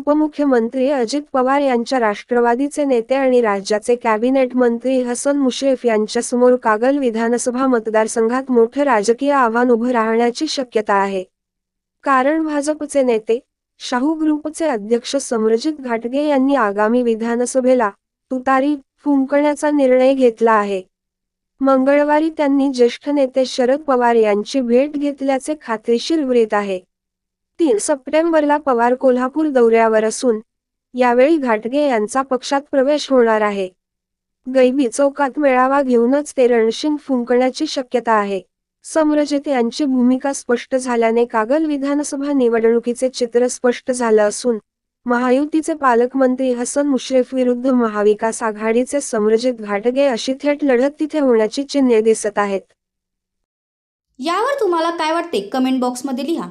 उपमुख्यमंत्री अजित पवार यांच्या राष्ट्रवादीचे नेते आणि राज्याचे कॅबिनेट मंत्री हसन मुश्रीफ यांच्यासमोर कागल विधानसभा मतदारसंघात मोठं राजकीय आव्हान उभं राहण्याची शक्यता आहे. कारण भाजपचे नेते शाहू ग्रुपचे अध्यक्ष समरजित घाटगे यांनी आगामी विधानसभेला तुतारी फुंकण्याचा निर्णय घेतला आहे. मंगळवारी त्यांनी ज्येष्ठ नेते शरद पवार यांची भेट घेतल्याचे खात्रीशीर वृत्त आहे. तीन सप्टेंबरला पवार कोल्हापूर दौऱ्यावर असून यावेळी घाटगे यांचा पक्षात प्रवेश होणार आहे. गैबी चौकात मेळावा घेऊनच ते रणशिंग फुंकण्याची शक्यता आहे. समरजित यांची भूमिका स्पष्ट झाल्याने कागल विधानसभा निवडणुकीचे चित्र स्पष्ट झालं असून महायुतीचे पालकमंत्री हसन मुश्रीफ विरुद्ध महाविकास आघाडीचे समरजित घाटगे अशी थेट लढत तिथे होण्याची चिन्हे दिसत आहेत. यावर तुम्हाला काय वाटते? कमेंट बॉक्समध्ये लिहा.